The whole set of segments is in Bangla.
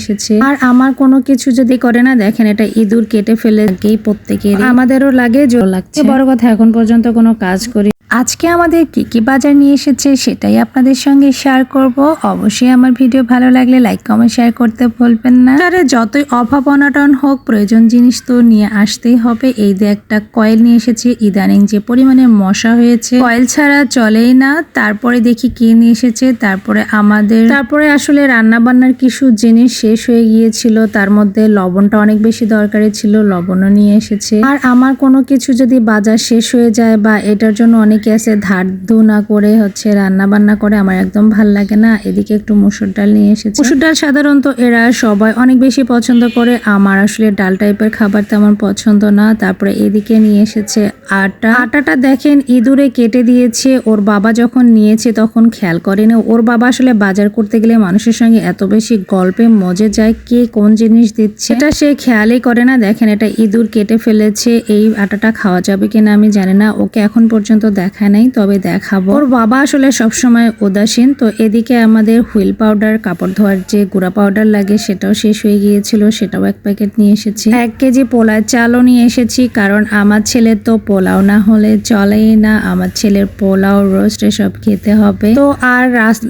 এসেছে। আর আমার কোনো কিছু যদি করে না, দেখেন এটা ইঁদুর কেটে ফেলে প্রত্যেকের আমাদেরও লাগে, জোর লাগছে। বড় কথা, এখন পর্যন্ত কোনো কাজ করি আজকে আমাদের কি কি বাজার নিয়ে এসেছে সেটাই আপনাদের সঙ্গে শেয়ার করব। অবশ্যই আমার ভিডিও ভালো লাগলে লাইক কমেন্ট শেয়ার করতে ভুলবেন না। আরে যতই অভাব, অনাটন হোক, প্রয়োজন জিনিস তো নিয়ে আসতেই হবে। এই যে একটা কয়েল নিয়ে এসেছে, ইদানিং যে পরিমাণে মশা হয়েছে। কয়েল ছাড়া চলেই না। তারপরে দেখি কি নিয়ে এসেছে, তারপরে আমাদের তারপরে আসলে রান্না বান্নার কিছু জিনিস শেষ হয়ে গিয়েছিল, তার মধ্যে লবণটা অনেক বেশি দরকারি ছিল, লবণও নিয়ে এসেছে। আর আমার কোনো কিছু যদি বাজার শেষ হয়ে যায় বা এটার জন্য অনেকে আছে ধার ধু না করে হচ্ছে রান্না বান্না করে, আমার একদম ভালো লাগে না। এদিকে একটু মুসুর ডাল নিয়ে এসেছে। মুসুর ডাল সাধারণত এরা সবাই অনেক বেশি পছন্দ করে। আমার আসলে ডাল টাইপের খাবার তেমন পছন্দ না। তারপরে এদিকে নিয়ে এসেছে আটা। আটাটা দেখেন ইঁদুরে কেটে দিয়েছে। ওর বাবা যখন নিয়েছে তখন খেয়াল করেনি। ওর বাবা আসলে বাজার করতে গেলে মানুষের সঙ্গে এত বেশি গল্পে মজে যায় কে কোন জিনিস দিচ্ছে। এটা সে খেয়ালই করে না। দেখেন, এটা ইঁদুর কেটে ফেলেছে। এই আটাটা খাওয়া যাবে কিনা আমি জানি না। ওকে এখন পর্যন্ত দেখা নাই, তবে দেখাবো। ওর বাবা আসলে সবসময় উদাসীন। তো এদিকে আমাদের হুইল পাউডার, কাপড় ধোয়ার যে গুঁড়া পাউডার লাগে, সেটাও শেষ হয়ে গিয়েছিল। সেটাও এক প্যাকেট নিয়ে এসেছি। এক কেজি পোলার চালও নিয়ে এসেছি, কারণ আমার ছেলের তো পোলাও না হলে চলেই না। আমার ছেলের পোলাও রোস্ট এসব খেতে হবে। তো আর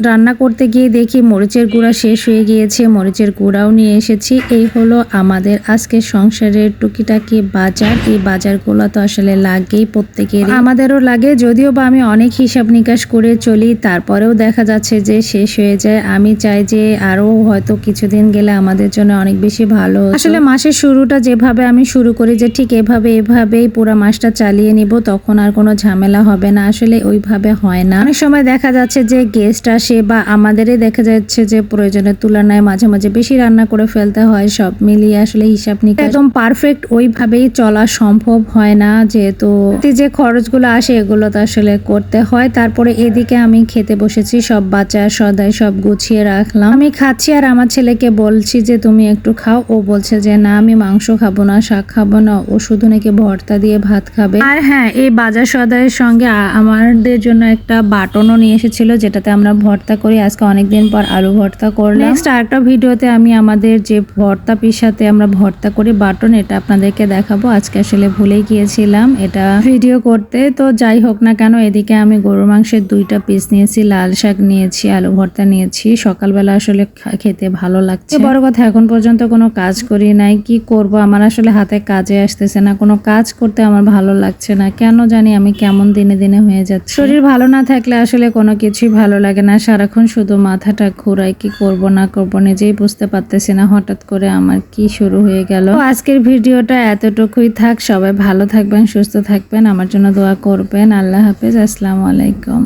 রান্না করতে গিয়ে দেখি মরিচের গুঁড়া শেষ হয়ে গিয়েছে। মরিচের গুঁড়াও নিয়ে এসেছি। এই হলো আমাদের আজকে সংসারের টুকিটাকি বাজার। এই বাজারগুলো তো আসলে লাগেই প্রত্যেকের আমাদেরও লাগে, যদিও বা আমি অনেক হিসাব নিকাশ করে চলি, তারপরেও দেখা যাচ্ছে যে শেষ হয়ে যায়। আমি চাই যে আরও হয়তো কিছুদিন গেলে আমাদের জন্য অনেক বেশি ভালো আসলে মাসের শুরুটা যেভাবে আমি শুরু করি যে ঠিক এভাবে এভাবেই পুরো মাসটা চালিয়ে নিব, তখন আর কোনো ঝামেলা হবে না। আসলে ওইভাবে হয় না। অনেক সময় দেখা যাচ্ছে যে গেস্ট আসে বা আমাদেরই দেখা যাচ্ছে যে প্রয়োজনের তুলনায় মাঝে মাঝে বেশি রান্না করে ফেলতে হয়, সব মিলিয়ে আসলে হিসাব নিকাশ একদম পারফেক্ট ওইভাবেই চলা সম্ভব হয় না। যেহেতু যে খরচগুলো আসে, এগুলো তো আসলে করতে হয়। তারপরে এদিকে আমি খেতে বসেছি, সব বাচ্চা সদাই সব গুছিয়ে রাখলাম। আমি খাচ্ছি আর আমার ছেলেকে বলছি যে, তুমি একটু খাও। ও বলছে যে, না, আমি মাংস খাব না, শাক খাব না। ও শুধু নাকি ভর্তা দিয়ে ভাত খাবে। আর হ্যাঁ এই বাজার সদাইয়ের সঙ্গে আমাদের জন্য একটা বাটনও নিয়ে এসেছিল, যেটাতে আমরা ভর্তা করি। আজকে অনেকদিন পর আলু ভর্তা করলাম। নেক্সট আরেকটা ভিডিওতে আমি আমাদের যে ভর্তা পিসাতে আমরা ভর্তা করি বাটন, এটা আপনাদেরকে দেখাবো। আজকে আসলে ভুলেই গিয়েছিলাম এটা ভিডিও করতে। তো যাই হোক না কেন, এদিকে আমি গরুর মাংসের দুইটা পিস নিয়েছি, লাল শাক নিয়েছি, আলু ভর্তা নিয়েছি। সকালবেলা আসলে খেতে ভালো লাগছে। বড় কথা, এখন পর্যন্ত কোনো কাজ করি নাই। কি করব? আমার আসলে হাতে কাজে আসতেছে না। কোনো কাজ করতে আমার ভালো লাগছে না। কেন জানি আমি কেমন দিনে দিনে হয়ে যাচ্ছে। শরীর ভালো না থাকলে আসলে কোনো কিছুই ভালো লাগে না। সারাক্ষণ শুধু মাথাটা ঘোরায়, কি করব না করব নিজেই বুঝতে পারতেছি না। হঠাৎ করে আমার কি শুরু হয়ে গেল? আজকের ভিডিওটা এতটুকুই থাক। সবাই ভালো থাকবেন, সুস্থ থাকবেন। আমার জন্য দোয়া করবেন। আল্লাহ হাফেজ। আসসালামু আলাইকুম।